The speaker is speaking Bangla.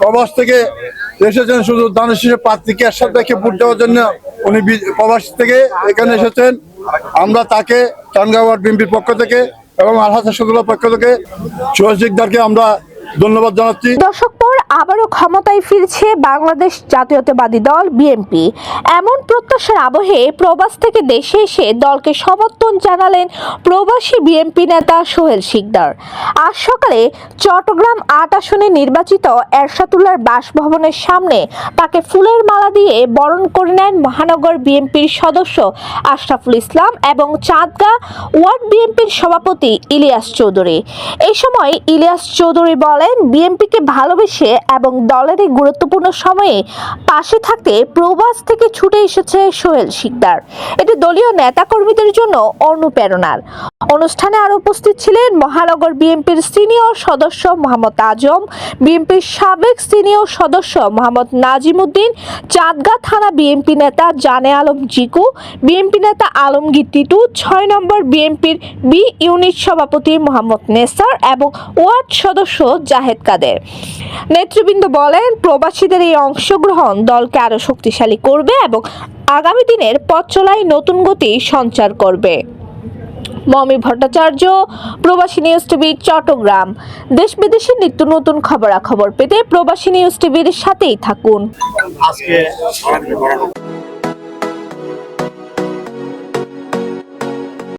প্রবাস থেকে এসেছেন শুধু দানের শীষে প্রার্থীকে একসাথে ভোট দেওয়ার জন্য উনি প্রবাস থেকে এখানে এসেছেন। আমরা তাকে টানগাওয়ার বিএনপির পক্ষ থেকে এবং আলহাজ হাসদুল্লাহ পক্ষ থেকে সহজিকদারকে আমরা ধন্যবাদ জানাচ্ছি। পর আবারও ক্ষমতায় ফিরছে বাংলাদেশ জাতীয়তাবাদী দল, বিএনপি। এমন প্রত্যাশার আবহে প্রবাস থেকে দেশে এসে দলকে সমর্থন জানালেন প্রবাসী বিএনপি নেতা সোহেল শিকদার। আজ সকালে চট্টগ্রাম আট আসনে নির্বাচিত এরশাদুল্লার বাসভবনের সামনে তাকে ফুলের মালা দিয়ে বরণ করে নেন মহানগর বিএনপির সদস্য আশরাফুল ইসলাম এবং চাঁদগা ওয়ার্ড বিএনপির সভাপতি ইলিয়াস চৌধুরী। এই সময় ইলিয়াস চৌধুরী বলেন, বিএনপিকে ভালোবেসে এবং দলের এই গুরুত্বপূর্ণ সময়ে পাশে থাকতে প্রবাস থেকে ছুটে এসেছে সোহেল শিকদার। এটি দলীয় নেতাকর্মীদের জন্য অনুপ্রেরণার। অনুষ্ঠানে আরও উপস্থিত ছিলেন মহানগর বিএনপির সিনিয়র সদস্য মোহাম্মদ আজম, বিএনপির সাবেক সিনিয়র সদস্য মোহাম্মদ নাজিমুদ্দিন, চাঁদগা থানা বিএনপি নেতা জানে আলম জিকু, বিএনপি নেতা আলমগীর টিটু ছয় নম্বর বিএনপির বি ইউনিট সভাপতি মোহাম্মদ নেসার এবং ওয়ার্ড সদস্য জাহেদ কাদের। নেতৃবৃন্দ বলেন, প্রবাসীদের এই অংশগ্রহণ দলকে আরও শক্তিশালী করবে এবং আগামী দিনের পথ নতুন গতি সঞ্চার করবে। মমি ভট্টাচার্য, প্রবাসী নিউজ টিভি, চট্টগ্রাম। দেশ বিদেশের নিত্য নতুন খবরাখবর পেতে প্রবাসী নিউজ টিভির সাথেই থাকুন। আজকে